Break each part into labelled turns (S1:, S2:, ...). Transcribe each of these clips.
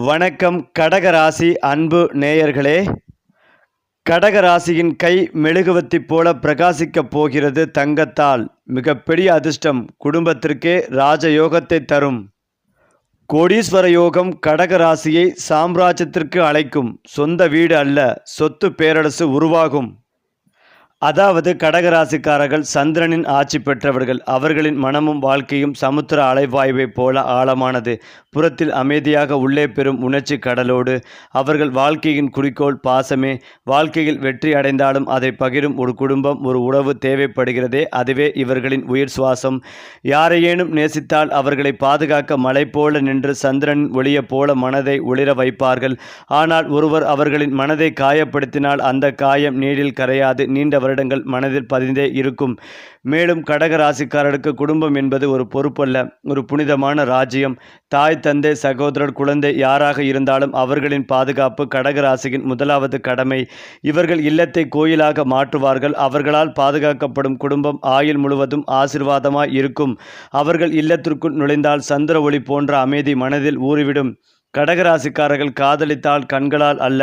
S1: வணக்கம் கடகராசி அன்பு நேயர்களே. கடகராசியின் கை மெழுகுவத்தி போல பிரகாசிக்கப் போகிறது தங்கத்தால். மிகப்பெரிய அதிர்ஷ்டம் குடும்பத்திற்கே ராஜயோகத்தை தரும். கோடீஸ்வர யோகம் கடகராசியை சாம்ராஜ்யத்திற்கு அழைக்கும். சொந்த வீடு அல்ல சொத்து பேரரசு உருவாகும். அதாவது கடகராசிக்காரர்கள் சந்திரனின் ஆட்சி பெற்றவர்கள் அவர்களின் மனமும் வாழ்க்கையும் சமுத்திர அலைவாய்வைப் போல ஆழமானது. புறத்தில் அமைதியாக உள்ளே பெறும் உணர்ச்சி கடலோடு அவர்கள் வாழ்க்கையின் குறிக்கோள் பாசமே. வாழ்க்கையில் வெற்றி அடைந்தாலும் அதை பகிரும் ஒரு குடும்பம் ஒரு உறவு தேவைப்படுகிறதே அதுவே இவர்களின் உயிர் சுவாசம். யாரையேனும் நேசித்தால் அவர்களை பாதுகாக்க மலை போல நின்று சந்திரனின் ஒளியப் போல மனதை ஒளிர வைப்பார்கள். ஆனால் ஒருவர் அவர்களின் மனதை காயப்படுத்தினால் அந்த காயம் நீரில் கரையாது நீண்டவர் வருடங்கள் மனதில் பதிந்தே இருக்கும். மேலும் கடக ராசிக்காரருக்கு குடும்பம் என்பது ஒரு பொறுப்பல்ல ஒரு புனிதமான ராஜ்யம். தாய் தந்தை சகோதரர் குழந்தை யாராக இருந்தாலும் அவர்களின் பாதுகாப்பு கடக ராசியின் முதலாவது கடமை. இவர்கள் இல்லத்தை கோயிலாக மாற்றுவார்கள். அவர்களால் பாதுகாக்கப்படும் குடும்பம் ஆயுள் முழுவதும் ஆசிர்வாதமாய் இருக்கும். அவர்கள் இல்லத்திற்குள் நுழைந்தால் சந்திர ஒளி போன்ற அமைதி மனதில் ஊறிவிடும். கடகராசிக்காரர்கள் காதலித்தால் கண்களால் அல்ல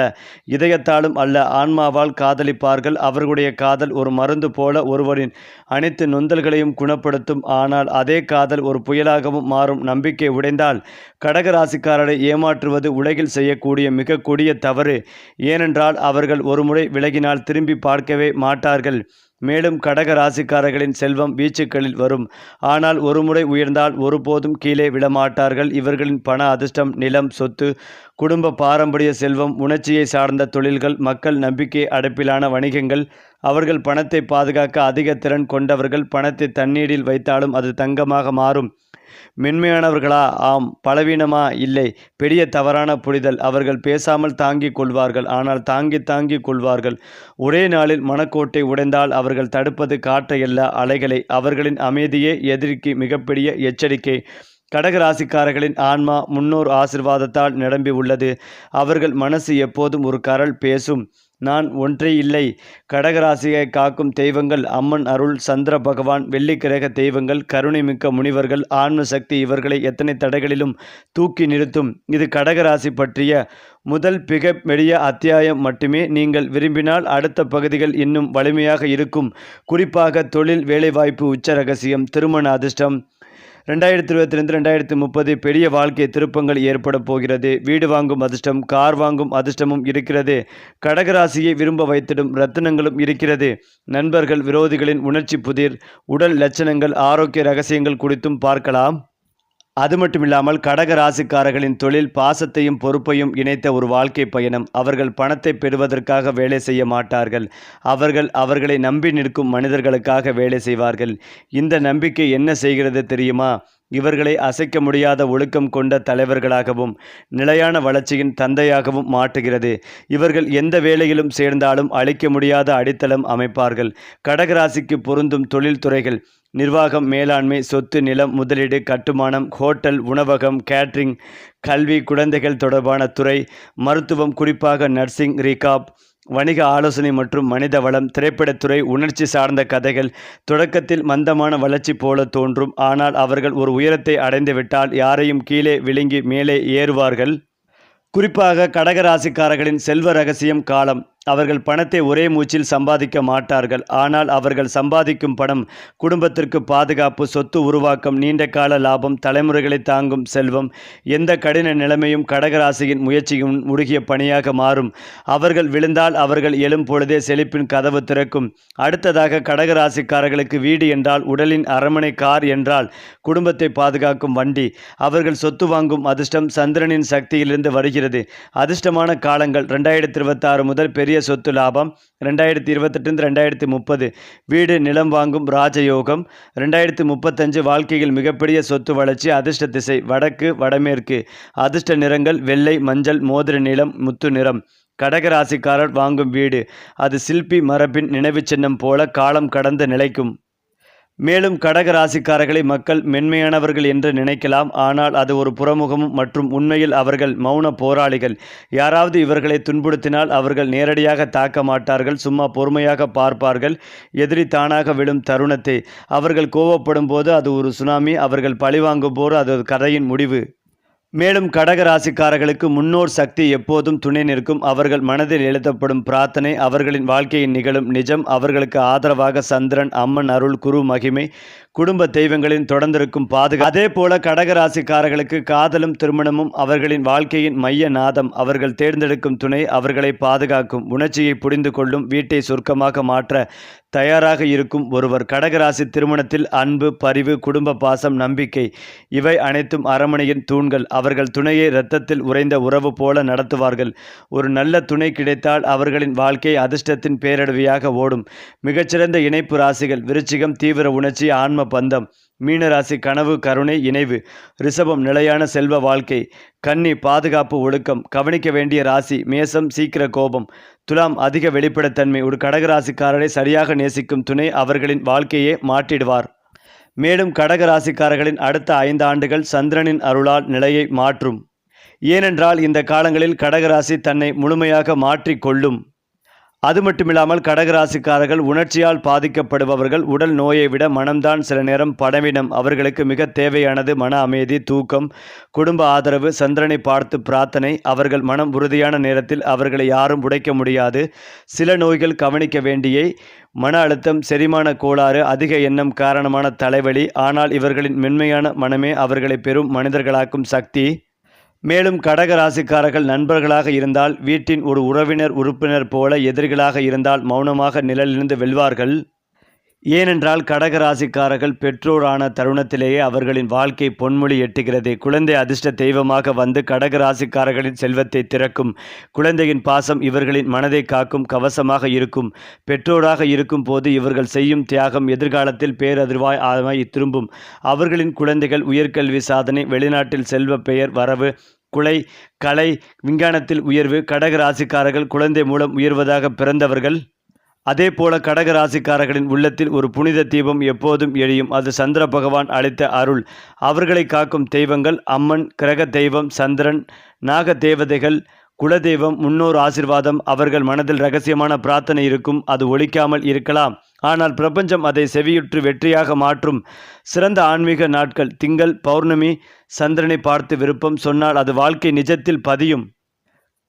S1: இதயத்தாலும் அல்ல. ஆன்மாவால் காதலிப்பார்கள். அவர்களுடைய காதல் ஒரு மருந்து போல ஒருவரின் அனைத்து நொந்தல்களையும் குணப்படுத்தும். ஆனால் அதே காதல் ஒரு புயலாகவும் மாறும். நம்பிக்கை உடைந்தால் கடகராசிக்காரரை ஏமாற்றுவது உலகில் செய்யக்கூடிய மிக கொடிய தவறு. ஏனென்றால் அவர்கள் ஒருமுறை விலகினால் திரும்பி பார்க்கவே மாட்டார்கள். மேலும் கடக ராசிக்காரர்களின் செல்வம் வீச்சுக்களில் வரும். ஆனால் ஒருமுறை உயர்ந்தால் ஒருபோதும் கீழே விடமாட்டார்கள். இவர்களின் பண அதிர்ஷ்டம் நிலம் சொத்து குடும்ப பாரம்பரிய செல்வம் உணர்ச்சியை சார்ந்த தொழில்கள் மக்கள் நம்பிக்கை அடைப்பிலான வணிகங்கள். அவர்கள் பணத்தை பாதுகாக்க அதிக திறன் கொண்டவர்கள். பணத்தை தண்ணீரில் வைத்தாலும் அது தங்கமாக மாறும். மென்மையானவர்களா? ஆம் பலவீனமா? இல்லை. பெரிய தவறான புரிதல். அவர்கள் பேசாமல் தாங்கிக் கொள்வார்கள். ஆனால் தாங்கி தாங்கிக் கொள்வார்கள். ஒரே நாளில் மனக்கோட்டை உடைந்தால் அவர்கள் தடுப்பது காற்றையல்ல அலைகளை. அவர்களின் அமைதியே எதிரிக்கு மிகப்பெரிய எச்சரிக்கை. கடகராசிக்காரர்களின் ஆன்மா முன்னோர் ஆசிர்வாதத்தால் நிரம்பி உள்ளது. அவர்கள் மனசு எப்போதும் ஒரு கரல் பேசும். நான் ஒன்றே இல்லை. கடகராசியை காக்கும் தெய்வங்கள் அம்மன் அருள் சந்திர பகவான் வெள்ளிக்கிரக தெய்வங்கள் கருணைமிக்க முனிவர்கள் ஆன்ம சக்தி இவர்களை எத்தனை தடைகளிலும் தூக்கி நிறுத்தும். இது கடகராசி பற்றிய முதல் மிக மெடிய அத்தியாயம் மட்டுமே. நீங்கள் விரும்பினால் அடுத்த பகுதிகள் இன்னும் வலிமையாக இருக்கும். குறிப்பாக தொழில் வேலைவாய்ப்பு உச்ச ரகசியம் திருமண அதிர்ஷ்டம் ரெண்டாயிரத்தி இருபத்தி ரெண்டு ரெண்டாயிரத்தி முப்பது பெரிய வாழ்க்கை திருப்பங்கள் ஏற்பட போகிறது. வீடு வாங்கும் அதிர்ஷ்டம் கார் வாங்கும் அதிர்ஷ்டமும் இருக்கிறது. கடகராசியை விரும்ப வைத்திடும் ரத்தினங்களும் இருக்கிறது. நண்பர்கள் விரோதிகளின் உணர்ச்சி புதிர் உடல் லட்சணங்கள் ஆரோக்கிய ரகசியங்கள் குறித்தும் பார்க்கலாம். அது மட்டுமில்லாமல் கடக ராசிக்காரர்களின் தொழில் பாசத்தையும் பொறுப்பையும் இணைத்த ஒரு வாழ்க்கை பயணம். அவர்கள் பணத்தை பெறுவதற்காக வேலை செய்ய மாட்டார்கள். அவர்கள் அவர்களை நம்பி நிற்கும் மனிதர்களுக்காக வேலை செய்வார்கள். இந்த நம்பிக்கை என்ன செய்கிறது தெரியுமா? இவர்களை அசைக்க முடியாத ஒழுக்கம் கொண்ட தலைவர்களாகவும் நிலையான வளர்ச்சியின் தந்தையாகவும் மாற்றுகிறது. இவர்கள் எந்த வேலையிலும் சேர்ந்தாலும் அழிக்க முடியாத அடித்தளம் அமைப்பார்கள். கடகராசிக்கு பொருந்தும் தொழில்துறைகள் நிர்வாகம் மேலாண்மை சொத்து நிலம் முதலீடு கட்டுமானம் ஹோட்டல் உணவகம் கேட்ரிங் கல்வி குழந்தைகள் தொடர்பான துறை மருத்துவம் குறிப்பாக நர்சிங் ரீகாப் வணிக ஆலோசனை மற்றும் மனித வளம் திரைப்படத்துறை உணர்ச்சி சார்ந்த கதைகள் தொடக்கத்தில் மந்தமான வளர்ச்சி போல தோன்றும். ஆனால் அவர்கள் ஒரு உயரத்தை அடைந்துவிட்டால் யாரையும் கீழே விழுங்கி மேலே ஏறுவார்கள். குறிப்பாக கடகராசிக்காரர்களின் செல்வ ரகசியம் காலம். அவர்கள் பணத்தை ஒரே மூச்சில் சம்பாதிக்க மாட்டார்கள். ஆனால் அவர்கள் சம்பாதிக்கும் பணம் குடும்பத்திற்கு பாதுகாப்பு சொத்து உருவாக்கம் நீண்ட கால லாபம் தலைமுறைகளை தாங்கும் செல்வம் எந்த கடின நிலைமையும் கடகராசியின் முயற்சியும் முழுகிய பணியாக மாறும். அவர்கள் விழுந்தால் அவர்கள் எழும் பொழுதே செழிப்பின் கதவு திறக்கும். அடுத்ததாக கடகராசிக்காரர்களுக்கு வீடு என்றால் உடலின் அரமனை கார் என்றால் குடும்பத்தை பாதுகாக்கும் வண்டி. அவர்கள் சொத்து வாங்கும் அதிர்ஷ்டம் சந்திரனின் சக்தியிலிருந்து வருகிறது. அதிர்ஷ்டமான காலங்கள் ரெண்டாயிரத்தி இருபத்தாறு முதல் பெரிய பெரிய சொத்து லாபம். ரெண்டாயிரத்தி இருபத்தெட்டு ரெண்டாயிரத்தி முப்பது வீடு நிலம் வாங்கும் ராஜயோகம். ரெண்டாயிரத்தி முப்பத்தஞ்சு வாழ்க்கையில் மிகப்பெரிய சொத்து வளர்ச்சி அதிர்ஷ்ட திசை வடக்கு வடமேற்கு. அதிர்ஷ்ட நிறங்கள் வெள்ளை மஞ்சள் மோதிர நிலம் முத்து நிறம். கடகராசிக்காரர் வாங்கும் வீடு. அது சில்பி மரபின் நினைவு சின்னம் போல காலம் கடந்து நிலைக்கும். மேலும் கடக ராசிக்காரர்களை மக்கள் மென்மையானவர்கள் என்று நினைக்கலாம். ஆனால் அது ஒரு புறமுகமும் மற்றும் உண்மையில் அவர்கள் மௌன போராளிகள். யாராவது இவர்களை துன்புறுத்தினால் அவர்கள் நேரடியாக தாக்க மாட்டார்கள். சும்மா பொறுமையாக பார்ப்பார்கள். எதிரி தானாக விழும் தருணத்தை. அவர்கள் கோவப்படும் போது அது ஒரு சுனாமி. அவர்கள் பழிவாங்கும் போது அது கதையின் முடிவு. மேலும் கடக ராசிக்காரர்களுக்கு முன்னோர் சக்தி எப்போதும் துணை நிற்கும். அவர்கள் மனதில் எழுதப்படும் பிரார்த்தனை அவர்களின் வாழ்க்கையின் நிகழும் நிஜம். அவர்களுக்கு ஆதரவாக சந்திரன் அம்மன் அருள் குரு மகிமை குடும்ப தெய்வங்களின் தொடர்ந்திருக்கும் பாதுகா அதே போல கடகராசிக்காரர்களுக்கு காதலும் திருமணமும் அவர்களின் வாழ்க்கையின் மைய நாதம். அவர்கள் தேர்ந்தெடுக்கும் துணை அவர்களை பாதுகாக்கும் உணர்ச்சியை புரிந்து கொள்ளும் வீட்டை சுருக்கமாக மாற்ற தயாராக இருக்கும் ஒருவர். கடகராசி திருமணத்தில் அன்பு பரிவு குடும்ப பாசம் நம்பிக்கை இவை அனைத்தும் அரமனையின் தூண்கள். அவர்கள் துணையை இரத்தத்தில் உறைந்த உறவு போல நடத்துவார்கள். ஒரு நல்ல துணை கிடைத்தால் அவர்களின் வாழ்க்கை அதிர்ஷ்டத்தின் பேரடவியாக ஓடும். மிகச்சிறந்த இணைப்பு ராசிகள் விருச்சிகம் தீவிர உணர்ச்சி ஆன்ம பந்தம் மீனராசி கனவு கருணை இணைவு ரிஷபம் நிலையான செல்வ வாழ்க்கை கன்னி பாதுகாப்பு ஒழுக்கம் கவனிக்க வேண்டிய ராசி மேசம் சீக்கிர கோபம் துலாம் அதிக வெளிப்படைத்தன்மை ஒரு கடகராசிக்காரரை சரியாக நேசிக்கும் துணை அவர்களின் வாழ்க்கையே மாற்றிடுவார். மேலும் கடகராசிக்காரர்களின் அடுத்த ஐந்து ஆண்டுகள் சந்திரனின் அருளால் நிலையை மாற்றும். ஏனென்றால் இந்த காலங்களில் கடகராசி தன்னை முழுமையாக மாற்றிக்கொள்ளும் அது மட்டுமில்லாமல் கடகராசிக்காரர்கள் உணர்ச்சியால் பாதிக்கப்படுபவர்கள் உடல் நோயை விட மனம்தான் சில நேரம் படவினம். அவர்களுக்கு மிக தேவையானது மன அமைதி தூக்கம் குடும்ப ஆதரவு சந்திரனை பார்த்து பிரார்த்தனை. அவர்கள் மனம் உறுதியான நேரத்தில் அவர்களை யாரும் உடைக்க முடியாது. சில நோய்கள் கவனிக்க வேண்டியை மன அழுத்தம் செரிமான கோளாறு அதிக எண்ணம் காரணமான தலைவலி. ஆனால் இவர்களின் மென்மையான மனமே அவர்களை பெரும் மனிதர்களாக்கும் சக்தி. மேலும் கடக ராசிக்காரர்கள் நண்பர்களாக இருந்தால் வீட்டின் ஒரு உறவினர் உறுப்பினர் போல எதிரிகளாக இருந்தால் மௌனமாக நிழலிருந்து வெல்வார்கள். ஏனென்றால் கடக ராசிக்காரர்கள் பெற்றோரான தருணத்திலேயே அவர்களின் வாழ்க்கை பொன்மொழி எட்டுகிறது. குழந்தை அதிர்ஷ்ட தெய்வமாக வந்து கடக ராசிக்காரர்களின் செல்வத்தை திறக்கும் குழந்தையின் பாசம் இவர்களின் மனதை காக்கும் கவசமாக இருக்கும் பெற்றோராக இருக்கும் போது இவர்கள் செய்யும் தியாகம் எதிர்காலத்தில் பேரதிர்வாய் ஆமாய் திரும்பும். அவர்களின் குழந்தைகள் உயர்கல்வி சாதனை வெளிநாட்டில் செல்வ பெயர் வரவு குலை கலை விஞ்ஞானத்தில் உயர்வு கடக ராசிக்காரர்கள் குழந்தை மூலம் உயர்வதாக பிறந்தவர்கள். அதே போல கடக ராசிக்காரர்களின் உள்ளத்தில் ஒரு புனித தீபம் எப்போதும் எழியும் அது சந்திர பகவான் அளித்த அருள். அவர்களை காக்கும் தெய்வங்கள் அம்மன் கிரக தெய்வம் சந்திரன் நாக தேவதைகள் குலதெய்வம் முன்னோர் ஆசிர்வாதம் அவர்கள் மனதில் ரகசியமான பிரார்த்தனை இருக்கும் அது ஒழிக்காமல் இருக்கலாம். ஆனால் பிரபஞ்சம் அதை செவியுற்று வெற்றியாக மாற்றும். சிறந்த ஆன்மீக நாட்கள் திங்கள் பௌர்ணமி சந்திரனை பார்த்து விருப்பம் சொன்னால் அது வாழ்க்கை நிஜத்தில் பதியும்.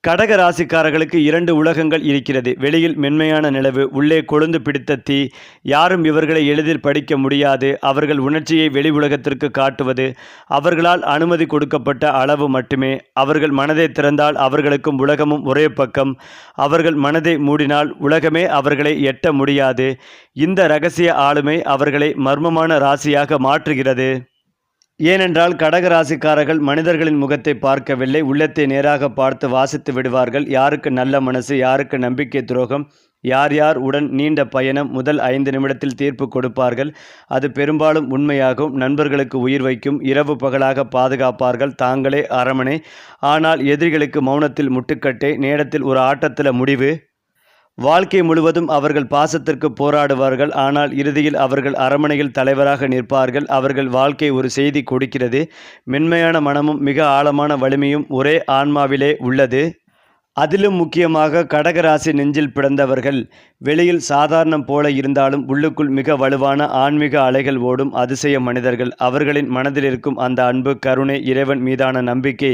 S1: கடக ராசிக்காரர்களுக்கு இரண்டு உலகங்கள் இருக்கிறது. வெளியில் மென்மையான நிலவு உள்ளே கொழுந்து பிடித்த தீ யாரும் இவர்களை எளிதில் படிக்க முடியாது. அவர்கள் உணர்ச்சியை வெளி உலகத்திற்கு காட்டுவது அவர்களால் அனுமதி கொடுக்கப்பட்ட அளவு மட்டுமே. அவர்கள் மனதை திறந்தால் அவர்களுக்கும் உலகமும் ஒரே பக்கம். அவர்கள் மனதை மூடினால் உலகமே அவர்களை எட்ட முடியாது. இந்த ரகசிய ஆளுமை அவர்களை மர்மமான ராசியாக மாற்றுகிறது. ஏனென்றால் கடக ராசிக்காரர்கள் மனிதர்களின் முகத்தை பார்க்கவில்லை உள்ளத்தை நேராக பார்த்து வாசித்து விடுவார்கள். யாருக்கு நல்ல மனசு யாருக்கு நம்பிக்கை துரோகம் யார் யார் உடன் நீண்ட பயணம் முதல் ஐந்து நிமிடத்தில் தீர்ப்பு கொடுப்பார்கள். அது பெரும்பாலும் உண்மையாகும். நண்பர்களுக்கு உயிர் வைக்கும் இரவு பகலாக பாதுகாப்பார்கள். தாங்களே அரமனை. ஆனால் எதிரிகளுக்கு மௌனத்தில் முட்டுக்கட்டை நேரத்தில் ஒரு ஆட்டத்தில் முடிவு. வாழ்க்கை முழுவதும் அவர்கள் பாசத்திற்கு போராடுவார்கள். ஆனால் இறுதியில் அவர்கள் அரமனையில் தலைவராக நிற்பார்கள். அவர்கள் வாழ்க்கை ஒரு செய்தி கொடுக்கிறது. மென்மையான மனமும் மிக ஆழமான வலிமையும் ஒரே ஆன்மாவிலே உள்ளது. அதிலும் முக்கியமாக கடகராசி நெஞ்சில் பிறந்தவர்கள். வெளியில் சாதாரணம் போல இருந்தாலும் உள்ளுக்குள் மிக வலுவான ஆன்மீக அலைகள் ஓடும் அதிசய மனிதர்கள். அவர்களின் மனதில் இருக்கும் அந்த அன்பு கருணை இறைவன் மீதான நம்பிக்கை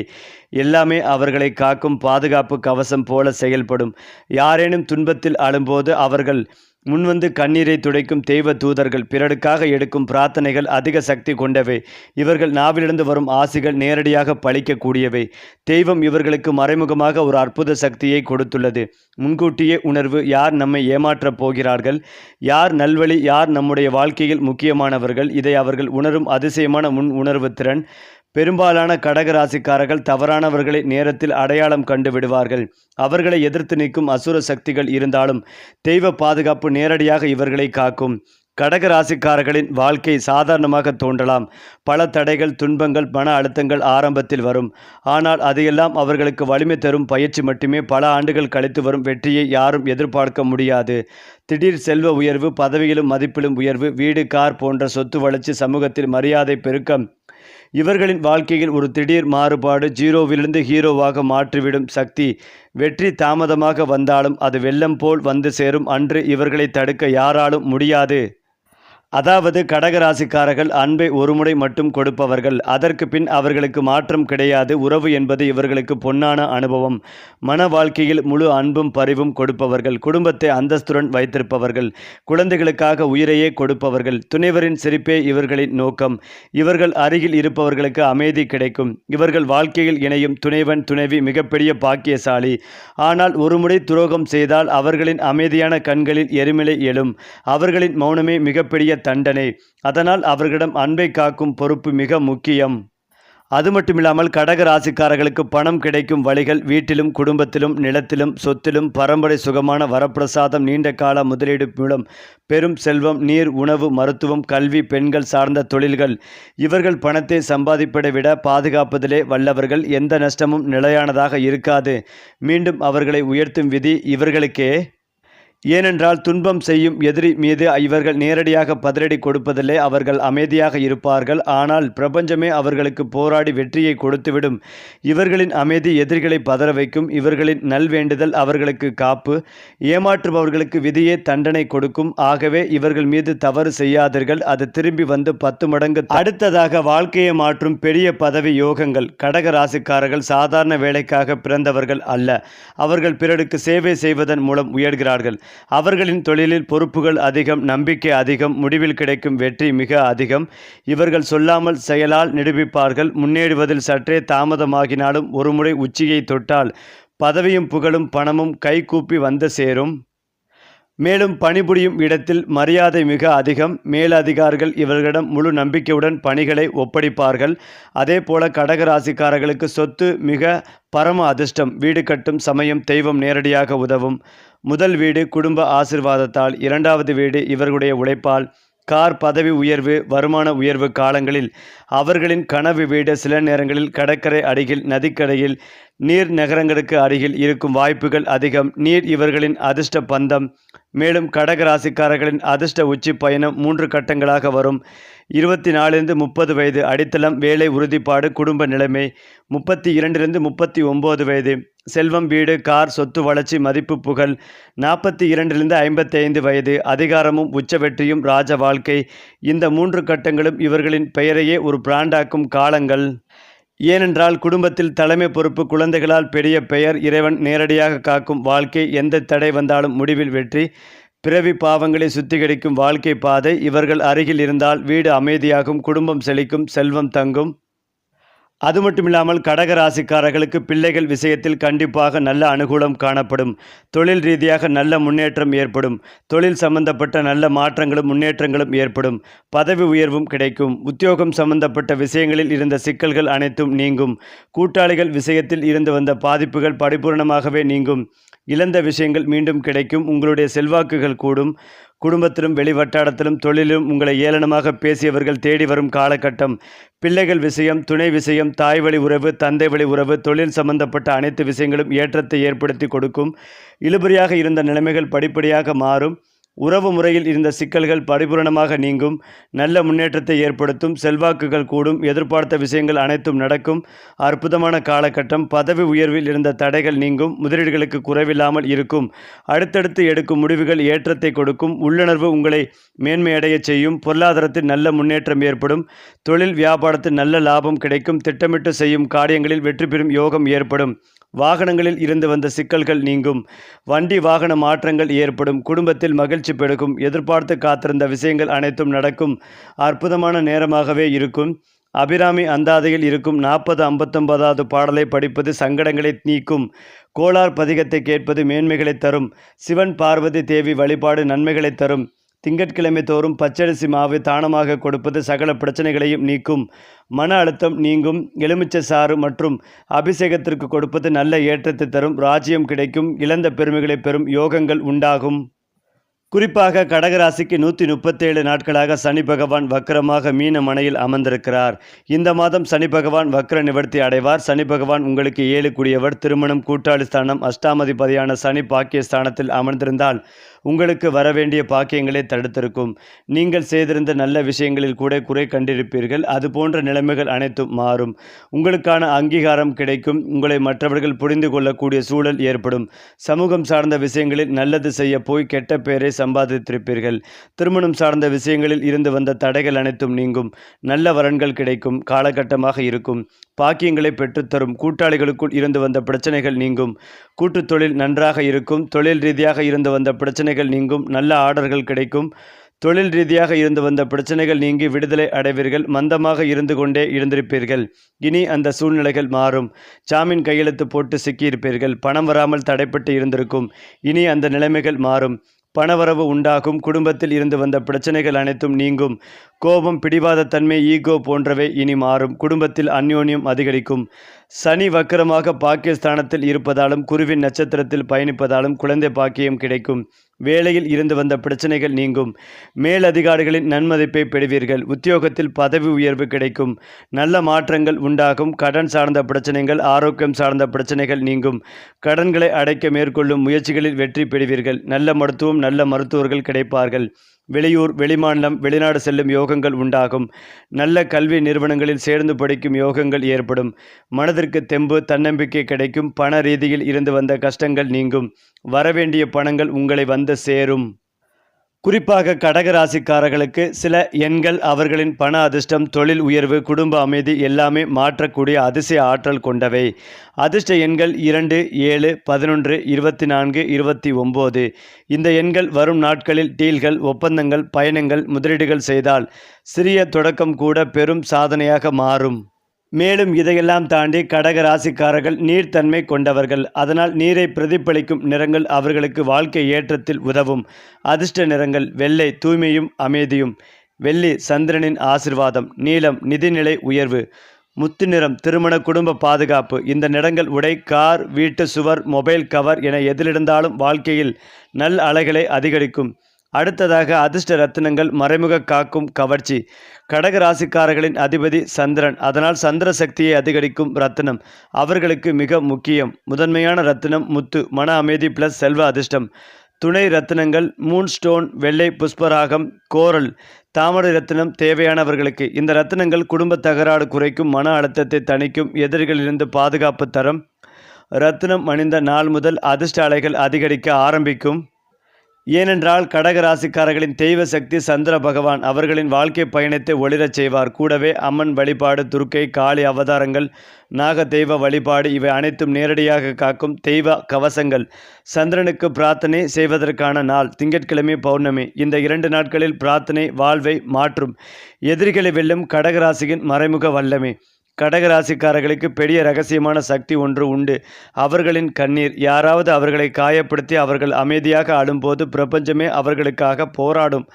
S1: எல்லாமே அவர்களை காக்கும் பாதுகாப்பு கவசம் போல செயல்படும். யாரேனும் துன்பத்தில் அழும்போது அவர்கள் முன்வந்து கண்ணீரை துடைக்கும் தெய்வ தூதர்கள் பிறருக்காக எடுக்கும் பிரார்த்தனைகள் அதிக சக்தி கொண்டவை. இவர்கள் நாவிலிருந்து வரும் ஆசிகள் நேரடியாக பழிக்கக்கூடியவை. தெய்வம் இவர்களுக்கு மறைமுகமாக ஒரு அற்புத சக்தியை கொடுத்துள்ளது. முன்கூட்டியே உணர்வு யார் நம்மை ஏமாற்றப் போகிறார்கள்? யார் நல்வழி யார் நம்முடைய வாழ்க்கையில் முக்கியமானவர்கள்? இதை அவர்கள் உணரும் அதிசயமான முன் உணர்வு திறன். பெரும்பாலான கடகராசிக்காரர்கள் தவறானவர்களை நேரத்தில் அடையாளம் கண்டு விடுவார்கள். அவர்களை எதிர்த்து நிற்கும் அசுர சக்திகள் இருந்தாலும் தெய்வ பாதுகாப்பு நேரடியாக இவர்களை காக்கும். கடக ராசிக்காரர்களின் வாழ்க்கை சாதாரணமாக தோன்றலாம். பல தடைகள் துன்பங்கள் மன அழுத்தங்கள் ஆரம்பத்தில் வரும். ஆனால் அதையெல்லாம் அவர்களுக்கு வலிமை தரும் பயிற்சி மட்டுமே பல ஆண்டுகள் கழித்து வரும் வெற்றியை யாரும் எதிர்பார்க்க முடியாது. திடீர் செல்வ உயர்வு பதவியிலும் மதிப்பிலும் உயர்வு வீடு கார் போன்ற சொத்து வளர்ச்சி சமூகத்தில் மரியாதை பெருக்கம் இவர்களின் வாழ்க்கையில் ஒரு திடீர் மாறுபாடு ஜீரோவிலிருந்து ஹீரோவாக மாற்றிவிடும் சக்தி வெற்றி தாமதமாக வந்தாலும் அது வெள்ளம் போல் வந்து சேரும் அன்று இவர்களை தடுக்க யாராலும் முடியாது. அதாவது கடகராசிக்காரர்கள் அன்பை ஒருமுறை மட்டும் கொடுப்பவர்கள். அதற்கு பின் அவர்களுக்கு மாற்றம் கிடையாது. உறவு என்பது இவர்களுக்கு பொன்னான அனுபவம். மன வாழ்க்கையில் முழு அன்பும் பரிவும் கொடுப்பவர்கள். குடும்பத்தை அந்தஸ்துடன் வைத்திருப்பவர்கள். குழந்தைகளுக்காக உயிரையே கொடுப்பவர்கள். துணைவரின் சிரிப்பே இவர்களின் நோக்கம். இவர்கள் அருகில் இருப்பவர்களுக்கு அமைதி கிடைக்கும். இவர்கள் வாழ்க்கையில் இணையும் துணைவன் துணைவி மிகப்பெரிய பாக்கியசாலி. ஆனால் ஒருமுறை துரோகம் செய்தால் அவர்களின் அமைதியான கண்களில் எரிமலை எழும். அவர்களின் மௌனமே மிகப்பெரிய தண்டனை. அதனால் அவர்களிடம் அன்பை காக்கும் பொறுப்பு மிக முக்கியம். அது மட்டுமில்லாமல் கடக ராசிக்காரர்களுக்கு பணம் கிடைக்கும் வழிகள் வீட்டிலும் குடும்பத்திலும் நிலத்திலும் சொத்திலும் பரம்பரை சுகமான வரப்பிரசாதம் நீண்ட கால முதலீடு மூலம் பெரும் செல்வம் நீர் உணவு மருத்துவம் கல்வி பெண்கள் சார்ந்த தொழில்கள். இவர்கள் பணத்தை சம்பாதிப்பதை விட பாதுகாப்பதிலே வல்லவர்கள். எந்த நஷ்டமும் நிலையானதாக இருக்காது. மீண்டும் அவர்களை உயர்த்தும் விதி இவர்களுக்கே ஏனென்றால் துன்பம் செய்யும் எதிரி மீது இவர்கள் நேரடியாக பதிலடி கொடுப்பதில்லை அவர்கள் அமைதியாக இருப்பார்கள். ஆனால் பிரபஞ்சமே அவர்களுக்கு போராடி வெற்றியை கொடுத்துவிடும். இவர்களின் அமைதி எதிரிகளை பதற வைக்கும். இவர்களின் நல்வேண்டுதல் அவர்களுக்கு காப்பு. ஏமாற்றுபவர்களுக்கு விதியே தண்டனை கொடுக்கும். ஆகவே இவர்கள் மீது தவறு செய்யாதீர்கள். அது திரும்பி வந்து பத்து மடங்கு அடுத்ததாக வாழ்க்கையை மாற்றும் பெரிய பதவி யோகங்கள். கடக ராசிக்காரர்கள் சாதாரண வேலைக்காக பிறந்தவர்கள் அல்ல. அவர்கள் பிறருக்கு சேவை செய்வதன் மூலம் உயர்கிறார்கள். அவர்களின் தொழிலில் பொறுப்புகள் அதிகம் நம்பிக்கை அதிகம் முடிவில் கிடைக்கும் வெற்றி மிக அதிகம். இவர்கள் சொல்லாமல் செயலால் நிரூபிப்பார்கள். முன்னேறுவதில் சற்றே தாமதமாகினாலும் ஒருமுறை உச்சியை தொட்டால் பதவியும் புகழும் பணமும் கைகூப்பி வந்து சேரும். மேலும் பணிபுரியும் இடத்தில் மரியாதை மிக அதிகம். மேலதிகாரிகள் இவர்களிடம் முழு நம்பிக்கையுடன் பணிகளை ஒப்படைப்பார்கள். அதே போல கடகராசிக்காரர்களுக்கு சொத்து மிக பரம அதிர்ஷ்டம். வீடு கட்டும் சமயம் தெய்வம் நேரடியாக உதவும். முதல் வீடு குடும்ப ஆசிர்வாதத்தால் இரண்டாவது வீடு இவர்களுடைய உழைப்பால் கார் பதவி உயர்வு வருமான உயர்வு காலங்களில் அவர்களின் கனவு வீடு சில நேரங்களில் கடற்கரை அருகில் நதிக்கரையில் நீர் நகரங்களுக்கு அருகில் இருக்கும் வாய்ப்புகள் அதிகம். நீர் இவர்களின் அதிர்ஷ்ட பந்தம் மேலும் கடக ராசிக்காரர்களின் அதிர்ஷ்ட உச்சி பயணம் மூன்று கட்டங்களாக வரும். இருபத்தி நாலிருந்து முப்பது வயது அடித்தளம் வேலை உறுதிப்பாடு குடும்ப நிலைமை முப்பத்தி இரண்டிலிருந்து முப்பத்தி ஒம்பது வயது. செல்வம் வீடு கார் சொத்து வளர்ச்சி மதிப்பு புகழ் நாற்பத்தி இரண்டிலிருந்து ஐம்பத்தி ஐந்து வயது. அதிகாரமும் உச்ச வெற்றியும் ராஜ வாழ்க்கை. இந்த மூன்று கட்டங்களும் இவர்களின் பெயரையே ஒரு பிராண்டாக்கும் காலங்கள். ஏனென்றால் குடும்பத்தில் தலைமை பொறுப்பு குழந்தைகளால் பெரிய பெயர் இறைவன் நேரடியாக காக்கும் வாழ்க்கை எந்த தடை வந்தாலும் முடிவில் வெற்றி. பிறவி பாவங்களை சுத்திகரிக்கும் வாழ்க்கை பாதை. இவர்கள் அருகில் இருந்தால் வீடு அமைதியாகும் குடும்பம் செழிக்கும் செல்வம் தங்கும். அது மட்டும் இல்லாமல் கடக ராசிக்காரர்களுக்கு பிள்ளைகள் விஷயத்தில் கண்டிப்பாக நல்ல அனுகூலம் காணப்படும். தொழில் ரீதியாக நல்ல முன்னேற்றம் ஏற்படும். தொழில் சம்பந்தப்பட்ட நல்ல மாற்றங்களும் முன்னேற்றங்களும் ஏற்படும். பதவி உயர்வும் கிடைக்கும். உத்தியோகம் சம்பந்தப்பட்ட விஷயங்களில் இருந்த சிக்கல்கள் அனைத்தும் நீங்கும். கூட்டாளிகள் விஷயத்தில் இருந்து வந்த பாதிப்புகள் பரிபூர்ணமாகவே நீங்கும். இழந்த விஷயங்கள் மீண்டும் கிடைக்கும். உங்களுடைய செல்வாக்குகள் கூடும். குடும்பத்திலும் வெளிவட்டாரத்திலும் தொழிலும் உங்களை ஏளனமாக பேசியவர்கள் தேடி வரும் காலகட்டம். பிள்ளைகள் விஷயம் துணை விஷயம் தாய் வழி உறவு தந்தை வழி உறவு தொழில் சம்பந்தப்பட்ட அனைத்து விஷயங்களும் ஏற்றத்தை ஏற்படுத்தி கொடுக்கும். இழுபறியாக இருந்த நிலைமைகள் படிப்படியாக மாறும். உறவு முறையில் இருந்த சிக்கல்கள் பரிபூரணமாக நீங்கும் நல்ல முன்னேற்றத்தை ஏற்படுத்தும் செல்வாக்குகள் கூடும் எதிர்பார்த்த விஷயங்கள் அனைத்தும் நடக்கும். அற்புதமான காலகட்டம் பதவி உயர்வில் இருந்த தடைகள் நீங்கும் முதலீடுகளுக்கு குறைவில்லாமல் இருக்கும். அடுத்தடுத்து எடுக்கும் முடிவுகள் ஏற்றத்தை கொடுக்கும். உள்ளுணர்வு உங்களை மேன்மையடைய செய்யும். பொருளாதாரத்தில் நல்ல முன்னேற்றம் ஏற்படும். தொழில் வியாபாரத்தில் நல்ல லாபம் கிடைக்கும். திட்டமிட்டு செய்யும் காரியங்களில் வெற்றி பெறும் யோகம் ஏற்படும். வாகனங்களில் இருந்து வந்த சிக்கல்கள் நீங்கும். வண்டி வாகன மாற்றங்கள் ஏற்படும். குடும்பத்தில் மகிழ்ச்சி பெருக்கும் எதிர்பார்த்து காத்திருந்த விஷயங்கள் அனைத்தும் நடக்கும். அற்புதமான நேரமாகவே இருக்கும். அபிராமி அந்தாதையில் இருக்கும் நாற்பது ஐம்பத்தொன்பதாவது பாடலை படிப்பது சங்கடங்களை நீக்கும். கோளார் பதிகத்தை கேட்பது மேன்மைகளை தரும். சிவன் பார்வதி தேவி வழிபாடு நன்மைகளை தரும். திங்கட்கிழமை தோறும் பச்சரிசி மாவு தானமாக கொடுப்பது சகல பிரச்சனைகளையும் நீக்கும். மன அழுத்தம் நீங்கும். எலுமிச்சை சாறு மற்றும் அபிஷேகத்திற்கு கொடுப்பது நல்ல ஏற்றத்தை தரும். ராஜ்யம் கிடைக்கும். இழந்த பெருமைகளை பெறும் யோகங்கள் உண்டாகும். குறிப்பாக கடகராசிக்கு நூற்றி முப்பத்தேழு நாட்களாக சனி பகவான் வக்கரமாக மீன மனையில் அமர்ந்திருக்கிறார். இந்த மாதம் சனி பகவான் வக்கர நிவர்த்தி அடைவார். சனி பகவான் உங்களுக்கு ஏழு கூடியவர். திருமணம் கூட்டாளி ஸ்தானம் அஷ்டாமதிபதியான சனி பாக்கிய ஸ்தானத்தில் அமர்ந்திருந்தால் உங்களுக்கு வரவேண்டிய பாக்கியங்களை தடுத்திருக்கும். நீங்கள் செய்திருந்த நல்ல விஷயங்களில் கூட குறை கண்டிருப்பீர்கள். அது போன்ற நிலைமைகள் அனைத்தும் மாறும். உங்களுக்கான அங்கீகாரம் கிடைக்கும். உங்களை மற்றவர்கள் புரிந்து கொள்ளக்கூடிய சூழல் ஏற்படும். சமூகம் சார்ந்த விஷயங்களில் நல்லது செய்ய போய் கெட்ட பெயரை சம்பாதித்திருப்பீர்கள். திருமணம் சார்ந்த விஷயங்களில் இருந்து வந்த தடைகள் அனைத்தும் நீங்கும். நல்ல வரன்கள் கிடைக்கும். காலகட்டமாக இருக்கும். பாக்கியங்களை பெற்றுத்தரும். கூட்டாளிகளுக்குள் இருந்து வந்த பிரச்சனைகள் நீங்கும். கூட்டுத் தொழில் நன்றாக இருக்கும். தொழில் ரீதியாக இருந்து வந்த பிரச்சனை பிரச்சனைகள் நீங்கும் நல்ல ஆர்டர்கள் கிடைக்கும். தொழில் ரீதியாக இருந்து வந்த பிரச்சனைகள் நீங்கி விடுதலை அடைவீர்கள் மந்தமாக இருந்து கொண்டே இருந்திருப்பீர்கள். இனி அந்த சூழ்நிலைகள் மாறும். ஜாமீன் கையெழுத்து போட்டு சிக்கியிருப்பீர்கள் பணம் வராமல் தடைப்பட்டு இருந்திருக்கும். இனி அந்த நிலைமைகள் மாறும். பணவரவு உண்டாகும் குடும்பத்தில் இருந்து வந்த பிரச்சனைகள் அனைத்தும் நீங்கும். கோபம் பிடிவாத தன்மை ஈகோ போன்றவை இனி மாறும். குடும்பத்தில் அந்யோன்யம் அதிகரிக்கும். சனி வக்கரமாக பாக்கியஸ்தானத்தில் இருப்பதாலும் குருவின் நட்சத்திரத்தில் பயணிப்பதாலும் குழந்தை பாக்கியம் கிடைக்கும். வேலையில் இருந்து வந்த பிரச்சனைகள் நீங்கும். மேலதிகாரிகளின் நன்மதிப்பை பெறுவீர்கள். உத்தியோகத்தில் பதவி உயர்வு கிடைக்கும். நல்ல மாற்றங்கள் உண்டாகும். கடன் சார்ந்த பிரச்சனைகள் ஆரோக்கியம் சார்ந்த பிரச்சனைகள் நீங்கும். கடன்களை அடைக்க மேற்கொள்ளும் முயற்சிகளில் வெற்றி பெறுவீர்கள். நல்ல மருத்துவம் நல்ல மருத்துவர்கள் கிடைப்பார்கள். வெளியூர் வெளிமாநிலம் வெளிநாடு செல்லும் யோகங்கள் உண்டாகும். நல்ல கல்வி நிறுவனங்களில் சேர்ந்து படிக்கும் யோகங்கள் ஏற்படும். மனதிற்கு தெம்பு தன்னம்பிக்கை கிடைக்கும். பண ரீதியில் இருந்து வந்த கஷ்டங்கள் நீங்கும். வரவேண்டிய பணங்கள் உங்களை வந்து சேரும். குறிப்பாக கடக ராசிக்காரர்களுக்கு சில எண்கள் அவர்களின் பண அதிர்ஷ்டம் தொழில் உயர்வு குடும்ப அமைதி எல்லாமே மாற்றக்கூடிய அதிசய ஆற்றல் கொண்டவை. அதிர்ஷ்ட எண்கள் இரண்டு ஏழு பதினொன்று இருபத்தி நான்கு இருபத்தி ஒம்பது. இந்த எண்கள் வரும் நாட்களில் டீல்கள் ஒப்பந்தங்கள் பயணங்கள் முதலீடுகள் செய்தால் சிறிய தொடக்கம் கூட பெரும் சாதனையாக மாறும். மேலும் இதையெல்லாம் தாண்டி கடக ராசிக்காரர்கள் நீர்த்தன்மை கொண்டவர்கள். அதனால் நீரை பிரதிபலிக்கும் நிறங்கள் அவர்களுக்கு வாழ்க்கை ஏற்றத்தில் உதவும். அதிர்ஷ்ட நிறங்கள் வெள்ளை தூய்மையும் அமைதியும். வெள்ளி சந்திரனின் ஆசிர்வாதம் நீலம் நிதிநிலை உயர்வு. முத்து நிறம் திருமண குடும்ப பாதுகாப்பு. இந்த நிறங்கள் உடை கார் வீட்டு சுவர் மொபைல் கவர் என எதிலிருந்தாலும் வாழ்க்கையில் நல் அலைகளை அதிகரிக்கும். அடுத்ததாக அதிர்ஷ்ட ரத்தினங்கள் மறைமுக காக்கும் கவர்ச்சி. கடக ராசிக்காரர்களின் அதிபதி சந்திரன். அதனால் சந்திர சக்தியை அதிகரிக்கும் ரத்தினம். அவர்களுக்கு மிக முக்கியம். முதன்மையான ரத்தினம் முத்து. மன அமைதி பிளஸ் செல்வ அதிர்ஷ்டம். துணை ரத்தினங்கள் மூன் ஸ்டோன் வெள்ளை புஷ்பராகம் கோரல். தாமரை ரத்தினம் தேவையானவர்களுக்கு. இந்த ரத்தினங்கள் குடும்ப தகராறு குறைக்கும் மன அழுத்தத்தை தணிக்கும் எதிரிகளிலிருந்து பாதுகாப்பு தரும். ரத்தினம் அணிந்த நாள் முதல் அதிர்ஷ்ட அலைகள் அதிகரிக்க ஆரம்பிக்கும். ஏனென்றால் கடக ராசிக்காரர்களின் தெய்வ சக்தி சந்திர பகவான் அவர்களின் வாழ்க்கை பயணத்தை ஒளிரச் செய்வார். கூடவே அம்மன் வழிபாடு துர்க்கை காளி அவதாரங்கள் நாக தெய்வ வழிபாடு இவை அனைத்தும் நேரடியாக காக்கும் தெய்வ கவசங்கள். சந்திரனுக்கு பிரார்த்தனை செய்வதற்கான நாள் திங்கட்கிழமை பௌர்ணமி. இந்த இரண்டு நாட்களில் பிரார்த்தனை வாழ்வை மாற்றும். எதிரிகளை வெல்லும் கடகராசியின் மறைமுக வல்லமை. கடகராசிக்காரர்களுக்கு பெரிய ரகசியமான சக்தி ஒன்று உண்டு. அவர்களின் கண்ணீர் யாராவது அவர்களை காயப்படுத்தி அவர்கள் அமைதியாக ஆடும்போது பிரபஞ்சமே அவர்களுக்காக போராடும்.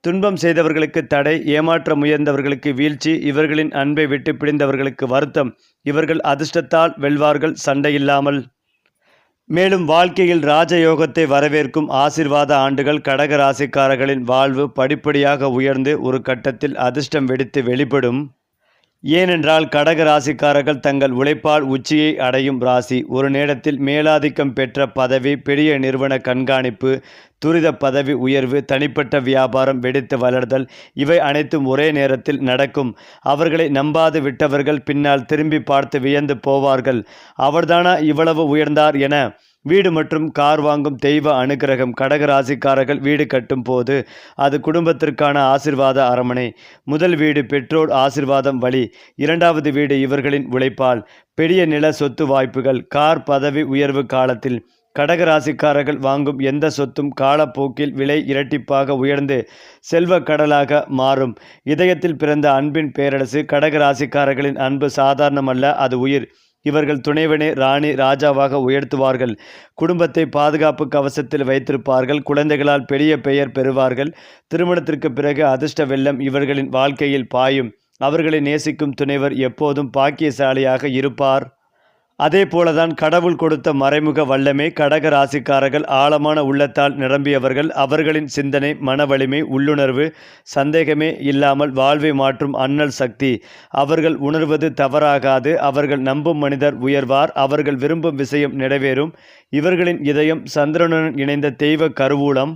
S1: துன்பம் செய்தவர்களுக்கு தடை ஏமாற்ற முயன்றவர்களுக்கு வீழ்ச்சி இவர்களின் அன்பை விட்டு பிடிந்தவர்களுக்கு வருத்தம். இவர்கள் அதிர்ஷ்டத்தால் வெல்வார்கள் சண்டையில்லாமல் மேலும் வாழ்க்கையில் ராஜயோகத்தை வரவேற்கும் ஆசிர்வாத ஆண்டுகள் கடக ராசிக்காரர்களின் வாழ்வு படிப்படியாக உயர்ந்து ஒரு கட்டத்தில் அதிர்ஷ்டம் வெடித்து வெளிப்படும். ஏனென்றால் கடக ராசிக்காரர்கள் தங்கள் உழைப்பால் உச்சியை அடையும் ராசி. ஒரு நேரத்தில் மேலாதிக்கம் பெற்ற பதவி பெரிய நிறுவன கண்காணிப்பு துரித பதவி உயர்வு தனிப்பட்ட வியாபாரம் வெடித்து வளர்தல் இவை அனைத்தும் ஒரே நேரத்தில் நடக்கும். அவர்களை நம்பாது விட்டவர்கள் பின்னால் திரும்பி பார்த்து வியந்து போவார்கள். அவர்தானா இவ்வளவு உயர்ந்தார் என வீடு மற்றும் கார் வாங்கும் தெய்வ அனுகிரகம் கடக ராசிக்காரர்கள் வீடு கட்டும் போது அது குடும்பத்திற்கான ஆசிர்வாத அரமனை. முதல் வீடு பெற்றோர் ஆசிர்வாதம் வழி. இரண்டாவது வீடு இவர்களின் உழைப்பால். பெரிய நில சொத்து வாய்ப்புகள். கார் பதவி உயர்வு காலத்தில் கடக ராசிக்காரர்கள் வாங்கும் எந்த சொத்தும் காலப்போக்கில் விலை இரட்டிப்பாக உயர்ந்து செல்வ கடலாக மாறும். இதயத்தில் பிறந்த அன்பின் பேரரசு கடக ராசிக்காரர்களின் அன்பு சாதாரணமல்ல அது உயிர். இவர்கள் துணைவனே ராணி ராஜாவாக உயர்த்துவார்கள். குடும்பத்தை பாதுகாப்பு கவசத்தில் வைத்திருப்பார்கள். குழந்தைகளால் பெரிய பெயர் பெறுவார்கள். திருமணத்திற்கு பிறகு அதிர்ஷ்ட வெள்ளம் இவர்களின் வாழ்க்கையில் பாயும். அவர்களை நேசிக்கும் துணைவர் எப்போதும் பாக்கியசாலியாக இருப்பார். அதே போலதான் கடவுள் கொடுத்த மறைமுக வல்லமே கடக ராசிக்காரர்கள் ஆழமான உள்ளத்தால் நிரம்பியவர்கள் அவர்களின் சிந்தனை மன வலிமை உள்ளுணர்வு சந்தேகமே இல்லாமல் வாழ்வை மாற்றும் அண்ணல் சக்தி. அவர்கள் உணர்வது தவறாகாது அவர்கள் நம்பும் மனிதர் உயர்வார் அவர்கள் விரும்பும் விஷயம் நிறைவேறும். இவர்களின் இதயம் சந்திரனுடன் இணைந்த தெய்வ கருவூலம்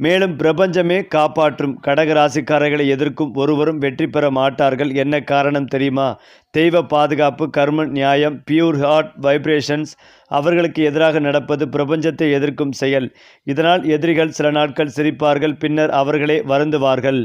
S1: மேலும் பிரபஞ்சமே காப்பாற்றும் கடகராசிக்காரர்களை எதிர்க்கும் ஒருவரும் வெற்றி பெற மாட்டார்கள். என்ன காரணம் தெரியுமா? தெய்வ பாதுகாப்பு கர்ம நியாயம் பியூர் ஹார்ட் வைப்ரேஷன்ஸ் அவர்களுக்கு எதிராக நடப்பது பிரபஞ்சத்தை எதிர்க்கும் செயல். இதனால் எதிரிகள் சில நாட்கள் சிரிப்பார்கள் பின்னர் அவர்களே வருந்துவார்கள்.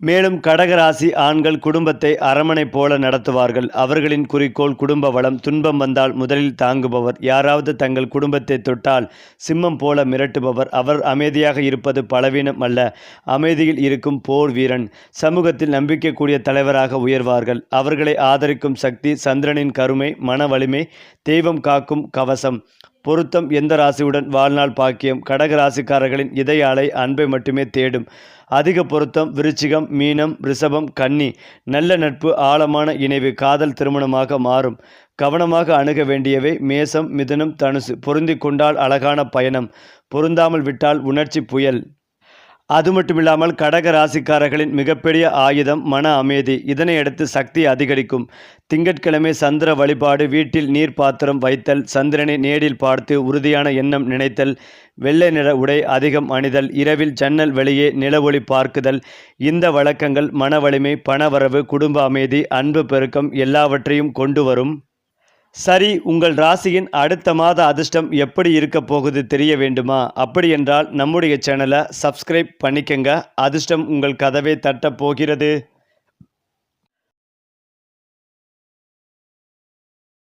S1: மேலும் கடகராசி ஆண்கள் குடும்பத்தை அரமனை போல நடத்துவார்கள். அவர்களின் குறிக்கோள் குடும்ப வளம் துன்பம் வந்தால் முதலில் தாங்குபவர். யாராவது தங்கள் குடும்பத்தை தொட்டால் சிம்மம் போல மிரட்டுபவர். அவர் அமைதியாக இருப்பது பலவீனம் அல்ல. அமைதியில் இருக்கும் போர் வீரன். சமூகத்தில் நம்பிக்கைக்கூடிய தலைவராக உயர்வார்கள். அவர்களை ஆதரிக்கும் சக்தி சந்திரனின் கருமை மன வலிமை தெய்வம் காக்கும் கவசம். பொருத்தம் எந்த ராசியுடன் வாழ்நாள் பாக்கியம்? கடக ராசிக்காரர்களின் இதய அலை அன்பை மட்டுமே தேடும். அதிக பொருத்தம் விருச்சிகம் மீனம் ரிஷபம் கன்னி. நல்ல நட்பு ஆழமான இணைவு காதல் திருமணமாக மாறும். கவனமாக அணுக வேண்டியவை மேசம் மிதுனம் தனுசு. பொருந்தி கொண்டால் அழகான பயணம். பொருந்தாமல் விட்டால் உணர்ச்சி புயல். அது மட்டும் இல்லாமல் கடக ராசிக்காரர்களின் மிகப்பெரிய ஆயுதம் மன அமைதி. இதனையடுத்து சக்தி அதிகரிக்கும். திங்கட்கிழமை சந்திர வழிபாடு வீட்டில் நீர் பாத்திரம் வைத்தல் சந்திரனை நேரில் பார்த்து உறுதியான எண்ணம் நினைத்தல் வெள்ளை நிற உடை அதிகம் அணிதல் இரவில் ஜன்னல் வெளியே நிலவொளி பார்க்குதல் இந்த வழக்கங்கள் மன வலிமை பணவரவு குடும்ப அமைதி அன்பு பெருக்கம் எல்லாவற்றையும் கொண்டு வரும். சரி உங்கள் ராசியின் அடுத்த மாத அதிர்ஷ்டம் எப்படி இருக்க போகுது தெரிய வேண்டுமா? அப்படி என்றால் நம்முடைய சேனலை சப்ஸ்கிரைப் பண்ணிக்கங்க. அதிர்ஷ்டம் உங்கள் கதவை தட்டப் போகிறது.